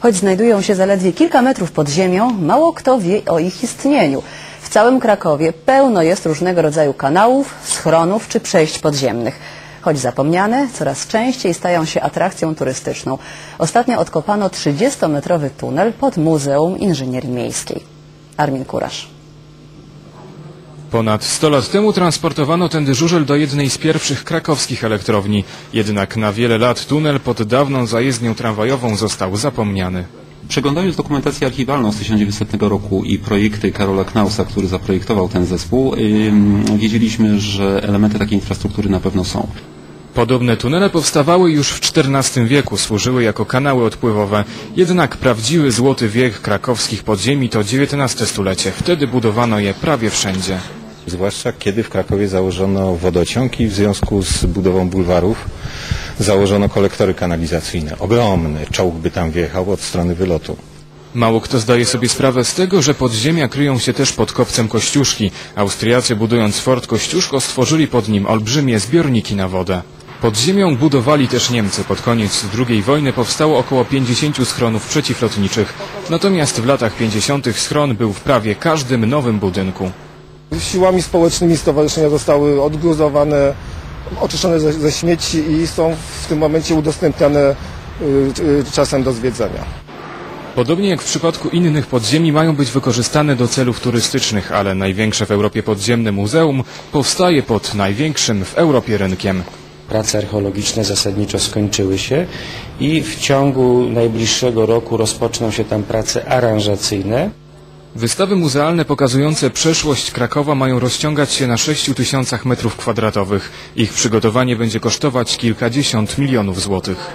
Choć znajdują się zaledwie kilka metrów pod ziemią, mało kto wie o ich istnieniu. W całym Krakowie pełno jest różnego rodzaju kanałów, schronów czy przejść podziemnych. Choć zapomniane, coraz częściej stają się atrakcją turystyczną. Ostatnio odkopano 30-metrowy tunel pod Muzeum Inżynierii Miejskiej. Armin Kurasz. Ponad 100 lat temu transportowano ten żużel do jednej z pierwszych krakowskich elektrowni. Jednak na wiele lat tunel pod dawną zajezdnią tramwajową został zapomniany. Przeglądając dokumentację archiwalną z 1900 roku i projekty Karola Knausa, który zaprojektował ten zespół, ym, wiedzieliśmy, że elementy takiej infrastruktury na pewno są. Podobne tunele powstawały już w XIV wieku, służyły jako kanały odpływowe. Jednak prawdziwy złoty wiek krakowskich podziemi to XIX stulecie. Wtedy budowano je prawie wszędzie. Zwłaszcza kiedy w Krakowie założono wodociąg i w związku z budową bulwarów założono kolektory kanalizacyjne. Ogromny czołg by tam wjechał od strony wylotu. Mało kto zdaje sobie sprawę z tego, że podziemia kryją się też pod kopcem Kościuszki. Austriacy budując fort Kościuszko stworzyli pod nim olbrzymie zbiorniki na wodę. Pod ziemią budowali też Niemcy. Pod koniec II wojny powstało około 50 schronów przeciwlotniczych. Natomiast w latach 50. schron był w prawie każdym nowym budynku. Siłami społecznymi stowarzyszenia zostały odgruzowane, oczyszczone ze, ze śmieci i są w tym momencie udostępniane y, y, czasem do zwiedzania. Podobnie jak w przypadku innych podziemi mają być wykorzystane do celów turystycznych, ale największe w Europie podziemne muzeum powstaje pod największym w Europie rynkiem. Prace archeologiczne zasadniczo skończyły się i w ciągu najbliższego roku rozpoczną się tam prace aranżacyjne. Wystawy muzealne pokazujące przeszłość Krakowa mają rozciągać się na 6 tysiącach metrów kwadratowych. Ich przygotowanie będzie kosztować kilkadziesiąt milionów złotych.